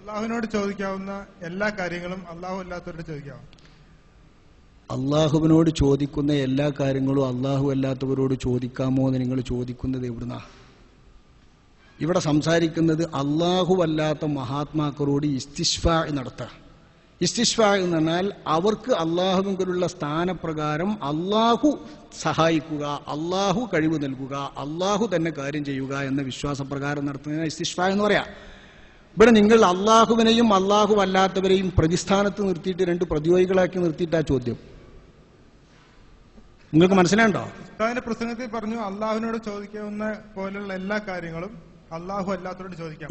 അള്ളാഹുവിനോട് ചോദിക്കാവുന്ന എല്ലാ കാര്യങ്ങളും അള്ളാഹു അല്ലാത്തവരോട് ചോദിക്കാവും? അള്ളാഹുവിനോട് ചോദിക്കുന്ന എല്ലാ കാര്യങ്ങളും അള്ളാഹു അല്ലാത്തവരോട് ചോദിക്കാമോ എന്ന് നിങ്ങൾ ചോദിക്കുന്നത് എവിടുന്നാ? ഇവിടെ സംസാരിക്കുന്നത് അള്ളാഹു അല്ലാത്ത മഹാത്മാക്കളോട് ഇസ്തിഷ്ഫ നടത്തുക ഇസ്തിഷ്ഫ എന്ന് പറഞ്ഞാൽ അവർക്ക് അള്ളാഹുവിലുള്ള സ്ഥാനപ്രകാരം അള്ളാഹു സഹായിക്കുക അള്ളാഹു കഴിവ് നൽകുക അള്ളാഹു തന്നെ കാര്യം ചെയ്യുക എന്ന വിശ്വാസപ്രകാരം നടത്തുന്നതിന് ഇസ്തിഷ്ഫ എന്ന് പറയാം. ഇവിടെ നിങ്ങൾ അള്ളാഹുവിനെയും അള്ളാഹു അല്ലാത്തവരെയും പ്രതിസ്ഥാനത്ത് നിർത്തിയിട്ട് രണ്ട് പ്രതിയോഗികളാക്കി ആ ചോദ്യം. നിങ്ങൾക്ക് മനസ്സിലാണ്ടോ ഉസ്താദിന്റെ പ്രസംഗത്തിൽ പറഞ്ഞു അള്ളാഹുവിനോട് ചോദിക്കാവുന്ന പോലെയുള്ള എല്ലാ കാര്യങ്ങളും അള്ളാഹു അല്ലാത്തവരോട് ചോദിക്കാം.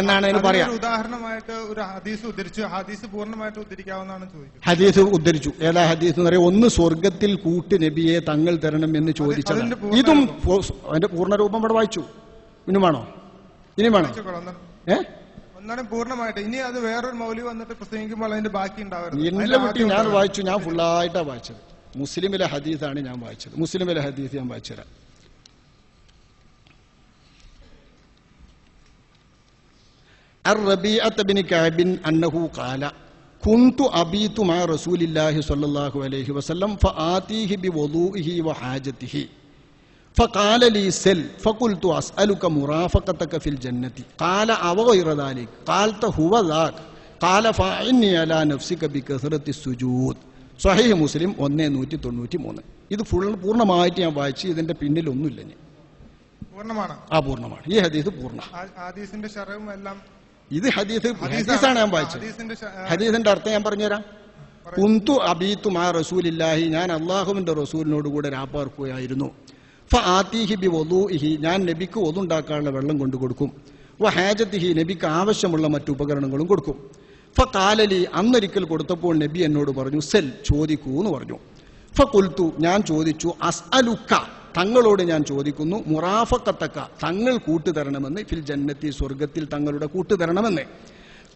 എന്നാണ് അതിന് പറയാ. ഉദാഹരണമായിട്ട് ഒരു ഹദീസ് ഉദ്ധരിച്ചു ഹദീസ് പൂർണമായിട്ട് ഉദ്ധരിക്കാവുന്നതാണ് ചോദിക്കുന്നത് ഹദീസ് ഉദ്ധരിച്ചു. ഏതാ ഹദീസ് എന്ന് പറയാം ഒന്ന് സ്വർഗത്തിൽ കൂട്ട് നബിയെ തങ്ങൾ തരണം എന്ന് ചോദിച്ചത് അതിന്റെ പൂർണ ഇതും രൂപം. ഇവിടെ അതിന്റെ പൂർണരൂപം ഇവിടെ വായിച്ചു. ഇനി വേണോ? ഇനി വേണോ ചോദിച്ചോളാം. ഒന്നാണ് ഏ ഒന്നാണ് പൂർണ്ണമായിട്ട് ഇനി അത് വേറൊരു മൗലി വന്നിട്ട് പ്രസംഗിക്കുമ്പോൾ അതിന്റെ ബാക്കി ഉണ്ടാവരുത് എന്നെ അതിന്റെ വിട്ടി ആദ്യം ഞാൻ ഉണ്ടാവരുത്. വായിച്ചു ഞാൻ ഫുള്ളായിട്ടാ വായിച്ചത് മുസ്ലിമിലെ ഹദീസാണ് ഞാൻ വായിച്ചത് മുസ്ലിമിലെ ഹദീസ് ഞാൻ വായിച്ചുതരാം الربيعة بن كعب أنه قال كنت أبيت مع رسول الله صلى الله عليه وسلم فآتيه بوضوئه وحاجته فقال لي سل فقلت أسألك مرافقتك في الجنة قال أو غير ذلك قالت هو ذاك قال فعني على نفسك بكثرة السجود സ്വഹീഹ് മുസ്ലിം ഒന്ന് നൂറ്റി തൊണ്ണൂറ്റി മൂന്ന് ഇത് ഫുൾ പൂർണ്ണമായിട്ട് ഞാൻ വായിച്ച് ഇതിന്റെ പിന്നിൽ ഒന്നുമില്ല ഇനി പൂർണ്ണമാണ് ആ പൂർണ്ണമാണ് ഈ ഹദീസ് പൂർണ്ണ ആ- ഹദീസിന്റെ ഷറവും എല്ലാം ഇത് ഹദീസ് ഹദീസാണ്. ഹദീസാണ് ഞാൻ വായിച്ചത് ഹദീസിന്റെ ഷ- ആ, ഹദീസിന്റെ അർത്ഥം ഞാൻ പറഞ്ഞുതരാം കുന്തു അബീത്തു മാ റസൂലില്ലാഹി ഞാൻ അള്ളാഹുവിന്റെ റസൂലിനോട് കൂടെ രാപ്പാർക്കുകയായിരുന്നു ഫ ആത്തിഹി ബി വധൂഹി ഞാൻ നബിക്ക് ഒതുണ്ടാക്കാനുള്ള വെള്ളം കൊണ്ടു കൊടുക്കും. വ ഹാജത്തിഹി നബിക്ക് ആവശ്യമുള്ള മറ്റു ഉപകരണങ്ങളും കൊടുക്കും. ഫ കാലലി അന്നൊരിക്കൽ കൊടുത്തപ്പോൾ നബി എന്നോട് പറഞ്ഞു സെൽ ചോദിക്കൂ എന്ന് പറഞ്ഞു. ഫ കൊൽത്തു ഞാൻ ചോദിച്ചു അസ് അലുക്ക തങ്ങളോട് ഞാൻ ചോദിക്കുന്നു മുറാഫക്കത്തക്ക തങ്ങൾ കൂട്ടുതരണമെന്ന് ഫിൽ ജന്നത്തി സ്വർഗത്തിൽ തങ്ങളുടെ കൂട്ടുതരണമെന്ന്.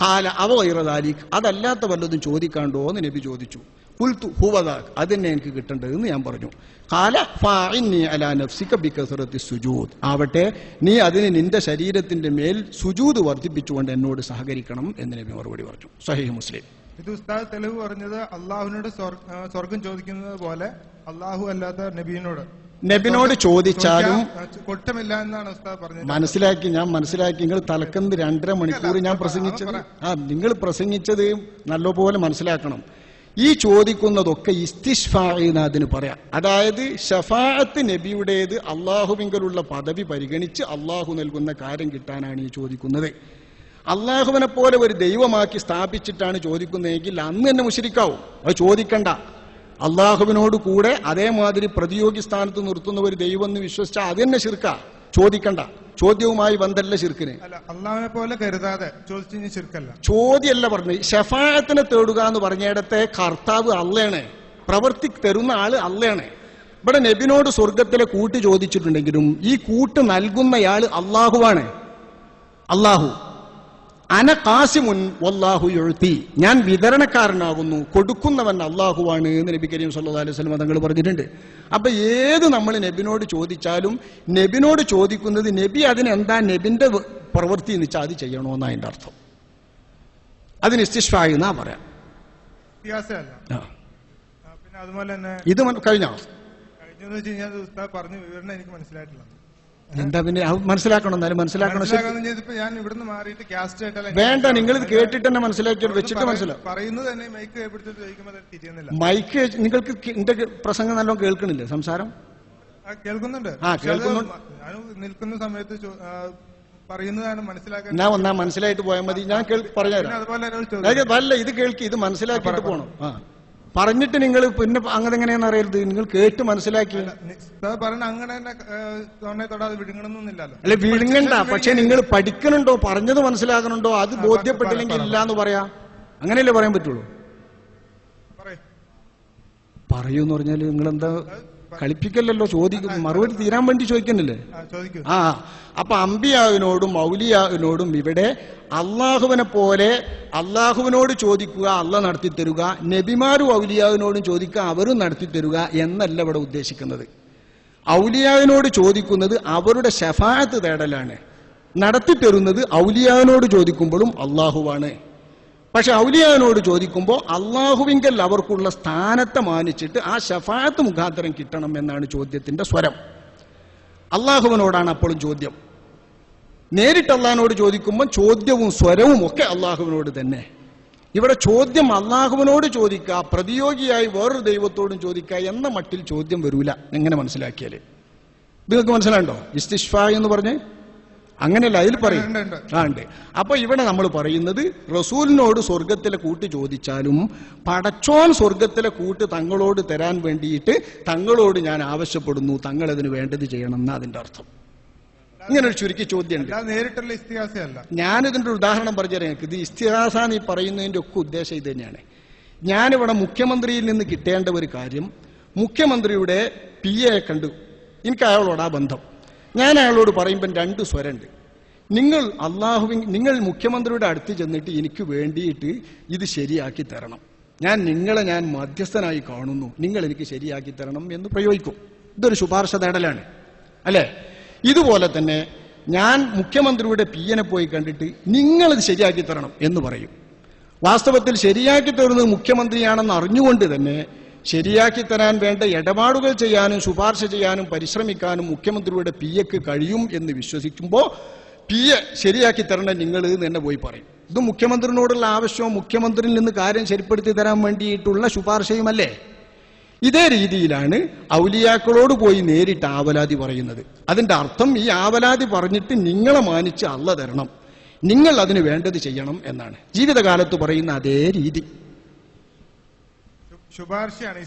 കാല അവ വൈറദാലിക് അതല്ലാത്ത വല്ലതും ചോദിക്കാണ്ടോ എന്ന് നബി ചോദിച്ചു. കുൽത്തു ഹുവദാ അതന്നെ എനിക്ക് കിട്ടേണ്ടതെന്ന് ഞാൻ പറഞ്ഞു. കാല ഫാഇന്നി അലാ നഫ്സിക ബികസറത്തി സുജൂദ്. ആവട്ടെ നീ അതിന് നിന്റെ ശരീരത്തിന്റെ മേൽ സുജൂദ് വർദ്ധിപ്പിച്ചുകൊണ്ട് എന്നോട് സഹകരിക്കണം എന്ന് നബി മറുപടി പറഞ്ഞു. സഹീഹ് മുസ്ലിം. ഇത് ഉസ്താദ് തെളിവ് പറഞ്ഞത് അള്ളാഹുവിനോട് ആ, സ്വർഗം ചോദിക്കുന്നത് പോലെ അള്ളാഹു അല്ലാത്ത നബീനോട്. നബിനോട് ചോദിച്ചാലും കൊട്ടമില്ല എന്നാണ് ഉസ്താദ് പറഞ്ഞത്. മനസ്സിലാക്കി ഞാൻ മനസ്സിലാക്കി. നിങ്ങൾ തലക്കന്ത് രണ്ടര മണിക്കൂർ ഞാൻ പ്രസംഗിച്ചത്? ആ നിങ്ങൾ പ്രസംഗിച്ചത് നല്ലപോലെ മനസ്സിലാക്കണം. ഈ ചോദിക്കുന്നതൊക്കെ ഇസ്തിഷ്ഫായിന്ന് അതിന് പറയാം. അതായത് ഷഫാഅത്ത് നബിയുടേത് അള്ളാഹുവിങ്കലുള്ള പദവി പരിഗണിച്ച് അള്ളാഹു നൽകുന്ന കാര്യം കിട്ടാനാണ് ഈ ചോദിക്കുന്നത്. അള്ളാഹുവിനെ പോലെ ഒരു ദൈവമാക്കി സ്ഥാപിച്ചിട്ടാണ് ചോദിക്കുന്നതെങ്കിൽ അന്ന് തന്നെ മുശരിക്കാവും അത് ചോദിക്കണ്ട. അള്ളാഹുവിനോട് കൂടെ അതേമാതിരി പ്രതിയോഗി സ്ഥാനത്ത് നിർത്തുന്ന ഒരു ദൈവം എന്ന് വിശ്വസിച്ചാൽ അത് തന്നെ ശിർക്ക. ചോദിക്കണ്ട. ചോദ്യവുമായി ബന്ധമല്ല ശിർക്കിന്. അല്ല അള്ളാഹുവിനെ പോലെ കരുതാതെ ചോദിച്ചു ശിർക്കല്ല. ചോദ്യമല്ല പറഞ്ഞു. ഷഫായത്തിനെ തേടുക എന്ന് പറഞ്ഞിടത്തെ കർത്താവ് അള്ളയാണ്. പ്രവർത്തി തരുന്ന ആൾ അള്ളയാണ്. ഇവിടെ നബിനോട് സ്വർഗത്തിലെ കൂട്ട് ചോദിച്ചിട്ടുണ്ടെങ്കിലും ഈ കൂട്ട് നൽകുന്നയാൾ അള്ളാഹുവാണ്. അള്ളാഹു. അന കാസിമുൻ വല്ലാഹു എഴുത്തി ഞാൻ വിതരണക്കാരനാകുന്നു കൊടുക്കുന്നവൻ അള്ളാഹുവാണ് എന്ന് നബി കരീം സല്ലാ അലൈഹി സ്വലം തങ്ങൾ പറഞ്ഞിട്ടുണ്ട്. അപ്പൊ ഏത് നമ്മൾ നബിനോട് ചോദിച്ചാലും നബിനോട് ചോദിക്കുന്നത് നബി അതിനെന്താ നബിന്റെ പ്രവൃത്തി എന്ന് വെച്ചാൽ അത് ചെയ്യണമെന്നാ അതിന്റെ അർത്ഥം. അതിന് ഇസ്തിഷ്ഫായി എന്നാ പറയാം. ഇത് കഴിഞ്ഞോ? പറഞ്ഞു വിവരണം എനിക്ക് മനസ്സിലായിട്ടില്ല. എന്താ പിന്നെ? അത് മനസ്സിലാക്കണം എന്നാലും മനസ്സിലാക്കണം. ശരി. മനസ്സിലാക്കാന്ന് ചെയ്തിപ്പോ ഞാൻ ഇവിടുന്ന് മാറിയിട്ട് കാസ്റ്റ് ആയിട്ടല്ല വേണ്ട നിങ്ങൾ ഇത് കേട്ടിട്ട് തന്നെ മനസ്സിലാക്കി വെച്ചിട്ട് മനസ്സിലാവും പറയുന്നത് തന്നെ മൈക്ക് പിടിച്ചിട്ട് ചോദിക്കുമ്പോൾ അത് തിരിയുന്നില്ല. മൈക്ക് നിങ്ങൾക്ക് എന്റെ പ്രസംഗം നല്ലോണം കേൾക്കണില്ലേ? സംസാരം? ആ, കേൾക്കുന്നുണ്ട്. ആ, പക്ഷെ അത് കേൾക്കുന്നു. ഞാൻ നിൽക്കുന്ന സമയത്ത് ചോ- ആ, പറയുന്നതാണ് മനസ്സിലാക്കാൻ ഞാൻ ഒന്നാ മനസ്സിലായിട്ട് പോയാൽ മതി. ഞാൻ കേൾ പിന്നെ പറഞ്ഞുതരാം അതുപോലെ. അതായത് വല്ല ഇത് കേൾക്കി ഇത് മനസ്സിലാക്കിയിട്ട് പോകണം ആ. പറഞ്ഞിട്ട് നിങ്ങൾ പിന്നെ അങ്ങനെ എങ്ങനെയാണെന്ന് അറിയരുത്. നിങ്ങൾ കേട്ട് മനസ്സിലാക്കിയില്ല. അങ്ങനെ തന്നെ തൊടാതെ അല്ലെ വിഴുങ്ങണ്ട. പക്ഷെ നിങ്ങൾ പഠിക്കണുണ്ടോ? പറഞ്ഞത് മനസ്സിലാക്കണുണ്ടോ അത് ബോധ്യപ്പെട്ടില്ലെങ്കിൽ ഇല്ല എന്ന് പറയാ. അങ്ങനെയല്ലേ പറയാൻ പറ്റുള്ളൂ? പറയൂന്ന് പറഞ്ഞാൽ നിങ്ങൾ എന്താ കളിപ്പിക്കല്ലല്ലോ ചോദിക്കും. മറുപടി തീരാൻ വേണ്ടി ചോദിക്കണില്ലേ? ആ, അപ്പൊ അമ്പിയാവിനോടും മൗലിയാവിനോടും ഇവിടെ അള്ളാഹുവിനെ പോലെ അള്ളാഹുവിനോട് ചോദിക്കുക അല്ല നടത്തി തരുക നബിമാരും ഔലിയാവിനോടും ചോദിക്കുക അവരും നടത്തി തരുക എന്നല്ല ഇവിടെ ഉദ്ദേശിക്കുന്നത്. ഔലിയാവിനോട് ചോദിക്കുന്നത് അവരുടെ ഷഫായത്ത് തേടലാണ്. നടത്തിത്തരുന്നത് ഔലിയാവിനോട് ചോദിക്കുമ്പോഴും അള്ളാഹുവാണ്. പക്ഷെ ഔലിയാനോട് ചോദിക്കുമ്പോൾ അള്ളാഹുവിങ്കൽ അവർക്കുള്ള സ്ഥാനത്തെ മാനിച്ചിട്ട് ആ ഷഫാത്ത് മുഖാന്തരം കിട്ടണം എന്നാണ് ചോദ്യത്തിന്റെ സ്വരം. അള്ളാഹുവിനോടാണ് അപ്പോഴും ചോദ്യം. നേരിട്ട് അള്ളാഹിനോട് ചോദിക്കുമ്പോൾ ചോദ്യവും സ്വരവും ഒക്കെ അള്ളാഹുവിനോട് തന്നെ. ഇവിടെ ചോദ്യം അള്ളാഹുവിനോട് ചോദിക്കുക പ്രതിയോഗിയായി വേറൊരു ദൈവത്തോടും ചോദിക്കുക എന്ന മട്ടിൽ ചോദ്യം വരൂല. എങ്ങനെ മനസ്സിലാക്കിയാൽ നിങ്ങൾക്ക് മനസ്സിലാണ്ടോ ഇസ്തിഷ്ഫ എന്ന് പറഞ്ഞ് അങ്ങനെയല്ല അതിൽ പറയും. ആ ഉണ്ട്. അപ്പൊ ഇവിടെ നമ്മൾ പറയുന്നത് റസൂലിനോട് സ്വർഗത്തിലെ കൂട്ട് ചോദിച്ചാലും പടച്ചോൻ സ്വർഗത്തിലെ കൂട്ട് തങ്ങളോട് തരാൻ വേണ്ടിയിട്ട് തങ്ങളോട് ഞാൻ ആവശ്യപ്പെടുന്നു തങ്ങൾ അതിന് വേണ്ടത് ചെയ്യണം എന്ന അതിന്റെ അർത്ഥം. ഇങ്ങനെ ഒരു ചുരുക്കി ചോദ്യം നേരിട്ടുള്ള ഇസ്തിഹാസയല്ല. ഞാനിതിന്റെ ഉദാഹരണം പറഞ്ഞു ഇത് ഇസ്തിഹാസ ഈ പറയുന്നതിന്റെ ഒക്കെ ഉദ്ദേശം ഇത് തന്നെയാണ്. ഞാനിവിടെ മുഖ്യമന്ത്രിയിൽ നിന്ന് കിട്ടേണ്ട ഒരു കാര്യം മുഖ്യമന്ത്രിയുടെ പി എ കണ്ടു. എനിക്ക് അയാളോട് ആ ബന്ധം. ഞാൻ അയാളോട് പറയുമ്പം രണ്ട് സ്വരമുണ്ട്. നിങ്ങൾ അള്ളാഹുവി നിങ്ങൾ മുഖ്യമന്ത്രിയുടെ അടുത്ത് ചെന്നിട്ട് എനിക്ക് വേണ്ടിയിട്ട് ഇത് ശരിയാക്കി തരണം. ഞാൻ നിങ്ങളെ ഞാൻ മധ്യസ്ഥനായി കാണുന്നു. നിങ്ങൾ എനിക്ക് ശരിയാക്കി തരണം എന്ന് പ്രയോഗിക്കും. ഇതൊരു ശുപാർശ തേടലാണ് അല്ലേ? ഇതുപോലെ തന്നെ ഞാൻ മുഖ്യമന്ത്രിയുടെ പി എനെ പോയി കണ്ടിട്ട് നിങ്ങൾ ഇത് ശരിയാക്കി തരണം എന്ന് പറയും. വാസ്തവത്തിൽ ശരിയാക്കി തരുന്നത് മുഖ്യമന്ത്രിയാണെന്ന് അറിഞ്ഞുകൊണ്ട് തന്നെ ശരിയാക്കി തരാൻ വേണ്ട ഇടപാടുകൾ ചെയ്യാനും ശുപാർശ ചെയ്യാനും പരിശ്രമിക്കാനും മുഖ്യമന്ത്രിയുടെ പി എക്ക് കഴിയും എന്ന് വിശ്വസിക്കുമ്പോൾ പി എ ശരിയാക്കി തരണം നിങ്ങൾ എന്ന് തന്നെ പോയി പറയും. ഇത് മുഖ്യമന്ത്രിനോടുള്ള ആവശ്യവും മുഖ്യമന്ത്രിയിൽ നിന്ന് കാര്യം ശരിപ്പെടുത്തി തരാൻ വേണ്ടിയിട്ടുള്ള ശുപാർശയുമല്ലേ? ഇതേ രീതിയിലാണ് ഔലിയാക്കളോട് പോയി നേരിട്ട് ആവലാതി പറയുന്നത്. അതിന്റെ അർത്ഥം ഈ ആവലാതി പറഞ്ഞിട്ട് നിങ്ങളെ മാനിച്ച് അല്ല തരണം. നിങ്ങൾ അതിന് വേണ്ടത് ചെയ്യണം എന്നാണ്. ജീവിതകാലത്ത് പറയുന്ന അതേ രീതി. ശുപാർശയാണ്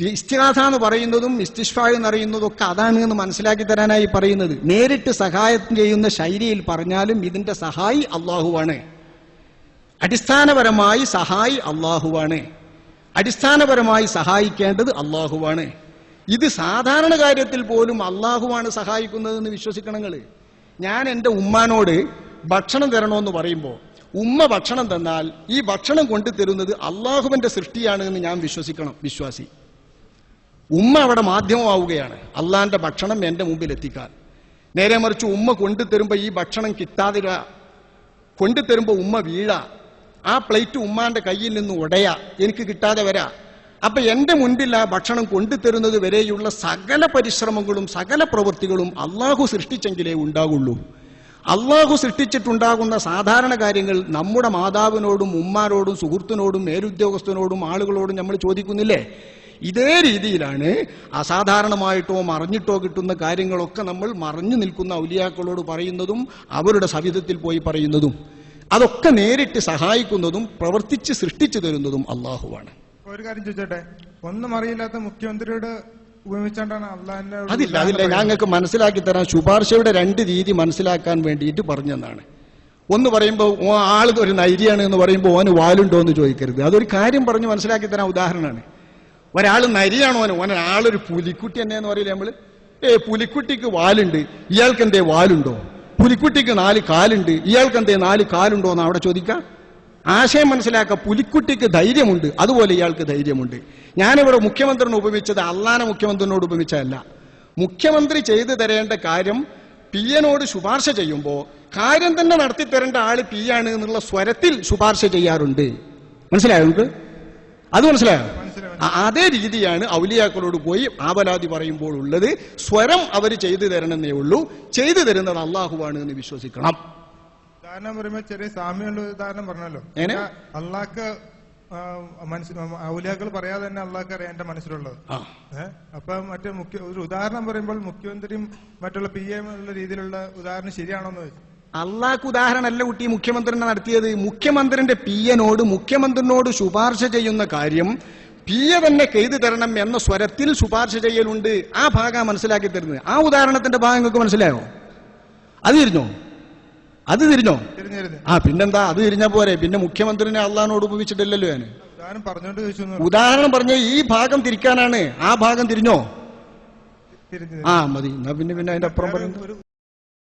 ഇസ്തിഹാസ എന്ന് പറയുന്നതും ഇസ്തിഷ്ഫ എന്ന് അറിയുന്നതും ഒക്കെ അതാണ് എന്ന് മനസ്സിലാക്കി തരാനായി പറയുന്നത്. നേരിട്ട് സഹായം ചെയ്യുന്ന ശൈലിയിൽ പറഞ്ഞാലും ഇതിന്റെ സഹായി അള്ളാഹുവാണ്. അടിസ്ഥാനപരമായി സഹായി അള്ളാഹുവാണ്. അടിസ്ഥാനപരമായി സഹായിക്കേണ്ടത് അള്ളാഹുവാണ്. ഇത് സാധാരണ കാര്യത്തിൽ പോലും അള്ളാഹുവാണ് സഹായിക്കുന്നതെന്ന് വിശ്വസിക്കണങ്ങൾ ഞാൻ എന്റെ ഉമ്മാനോട് ഭക്ഷണം തരണമെന്ന് പറയുമ്പോൾ ഉമ്മ ഭക്ഷണം തന്നാൽ ഈ ഭക്ഷണം കൊണ്ടുതരുന്നത് അള്ളാഹുവിന്റെ സൃഷ്ടിയാണ് എന്ന് ഞാൻ വിശ്വസിക്കണം വിശ്വാസി. ഉമ്മ അവിടെ മാധ്യമമാവുകയാണ്. അള്ളാഹിന്റെ ഭക്ഷണം എന്റെ മുമ്പിൽ എത്തിക്കാൻ നേരെ മറിച്ച് ഉമ്മ കൊണ്ടു തരുമ്പോ ഈ ഭക്ഷണം കിട്ടാതിര കൊണ്ടു തരുമ്പോ ഉമ്മ വീഴ. ആ പ്ലേറ്റ് ഉമ്മാന്റെ കയ്യിൽ നിന്ന് ഉടയ എനിക്ക് കിട്ടാതെ വരാ. അപ്പൊ എന്റെ മുൻപിൽ ആ ഭക്ഷണം കൊണ്ടുതരുന്നത് വരെയുള്ള സകല പരിശ്രമങ്ങളും സകല പ്രവൃത്തികളും അള്ളാഹു സൃഷ്ടിച്ചെങ്കിലേ ഉണ്ടാകുള്ളൂ അള്ളാഹു സൃഷ്ടിച്ചിട്ടുണ്ടാകുന്ന സാധാരണ കാര്യങ്ങൾ നമ്മുടെ മാതാവിനോടും ഉമ്മാരോടും സുഹൃത്തിനോടും മേലുദ്യോഗസ്ഥനോടും ആളുകളോടും നമ്മൾ ചോദിക്കുന്നില്ലേ? ഇതേ രീതിയിലാണ് അസാധാരണമായിട്ടോ മറിഞ്ഞിട്ടോ കിട്ടുന്ന കാര്യങ്ങളൊക്കെ നമ്മൾ മറിഞ്ഞു നിൽക്കുന്ന ഔലിയാക്കളോട് പറയുന്നതും അവരുടെ സവിധത്തിൽ പോയി പറയുന്നതും. അതൊക്കെ നേരിട്ട് സഹായിക്കുന്നതും പ്രവർത്തിച്ച് സൃഷ്ടിച്ചു തരുന്നതും അള്ളാഹുവാണ്. ഒരു കാര്യം ചോദിച്ചോട്ടെ? ഒന്നും അറിയില്ലാത്ത മുഖ്യമന്ത്രിയോട് അള്ളാഹിന്റെ അതില്ല അതില്ല. ഞങ്ങൾക്ക് മനസ്സിലാക്കി തരാം ശുപാർശയുടെ രണ്ട് രീതി മനസ്സിലാക്കാൻ വേണ്ടിയിട്ട് പറഞ്ഞെന്നാണ്. ഒന്ന് പറയുമ്പോൾ ഓ ആൾ ഒരു നൈര്യാണ് എന്ന് പറയുമ്പോൾ ഓന് വാലുണ്ടോ എന്ന് ചോദിക്കരുത്. അതൊരു കാര്യം പറഞ്ഞ് മനസ്സിലാക്കി തരാൻ ഉദാഹരണമാണ്. ഒരാൾ നരിയാണോ ഓന്. ഓന ആളൊരു പുലിക്കുട്ടി തന്നെ എന്ന് പറയില്ലേ നമ്മൾ? ഏ പുലിക്കുട്ടിക്ക് വാലുണ്ട്. ഇയാൾക്ക് എന്തേ വാലുണ്ടോ? പുലിക്കുട്ടിക്ക് നാല് കാലുണ്ട്. ഇയാൾക്ക് എന്തേ നാല് കാലുണ്ടോ എന്ന് അവിടെ ചോദിക്കാം. ആശയം മനസ്സിലാക്കുക പുലിക്കുട്ടിക്ക് ധൈര്യമുണ്ട്. അതുപോലെ ഇയാൾക്ക് ധൈര്യമുണ്ട്. ഞാനിവിടെ മുഖ്യമന്ത്രിനെ ഉപമിച്ചത് അള്ളാനെ മുഖ്യമന്ത്രിനോട് ഉപമിച്ചതല്ല. മുഖ്യമന്ത്രി ചെയ്തു തരേണ്ട കാര്യം പി എനോട് ശുപാർശ ചെയ്യുമ്പോൾ കാര്യം തന്നെ നടത്തി തരേണ്ട ആൾ പി ആണ് എന്നുള്ള സ്വരത്തിൽ ശുപാർശ ചെയ്യാറുണ്ട്. മനസ്സിലായോ നിങ്ങൾക്ക്? അത് മനസ്സിലായോ? അതേ രീതിയാണ് ഔലിയാക്കളോട് പോയി ആവലാതി പറയുമ്പോൾ ഉള്ളത്. സ്വരം അവർ ചെയ്തു തരണമെന്നേ ഉള്ളൂ. ചെയ്തു തരുന്നത് അള്ളാഹുവാണ് എന്ന് വിശ്വസിക്കണം. ഉദാഹരണം പറയുമ്പോ ചെറിയ സാമ്യമുള്ള ഒരു ഉദാഹരണം പറഞ്ഞല്ലോ. അള്ളാക്ക് മനസ്സിൽ ഔലിയാക്കൾ പറയാതെ തന്നെ അള്ളാഹ് അറിയാം എന്റെ മനസ്സിലുള്ളത് അപ്പൊ മറ്റേ മുഖ്യ ഒരു ഉദാഹരണം പറയുമ്പോൾ മുഖ്യമന്ത്രിയും മറ്റുള്ള പി എം ഉള്ള രീതിയിലുള്ള ഉദാഹരണം ശരിയാണോന്ന് ചോദിച്ചു. അള്ളാഹ്ക്ക് ഉദാഹരണമല്ല കുട്ടി മുഖ്യമന്ത്രിനെ നടത്തിയത്. മുഖ്യമന്ത്രിന്റെ പി എനോട് മുഖ്യമന്ത്രിനോട് ശുപാർശ ചെയ്യുന്ന കാര്യം പി എ തന്നെ ചെയ്തു തരണം എന്ന സ്വരത്തിൽ ശുപാർശ ചെയ്യലുണ്ട്. ആ ഭാഗം മനസ്സിലാക്കി തരുന്നത്. ആ ഉദാഹരണത്തിന്റെ ഭാഗം നിങ്ങൾക്ക് മനസ്സിലായോ? അത് തിരിഞ്ഞോ അത് തിരിഞ്ഞോ? ആ പിന്നെന്താ? അത് തിരിഞ്ഞ പോരെ. പിന്നെ മുഖ്യമന്ത്രിനെ അള്ളഹാനോട് ഉപയോഗിച്ചിട്ടില്ലല്ലോ ഞാൻ. ഉദാഹരണം പറഞ്ഞു. പറഞ്ഞ ഈ ഭാഗം തിരിക്കാനാണ്. ആ ഭാഗം തിരിഞ്ഞോ? ആ മതി. എന്നാ പിന്നെ പിന്നെ അതിന്റെ അപ്പുറം പറയുന്നത് ഒരു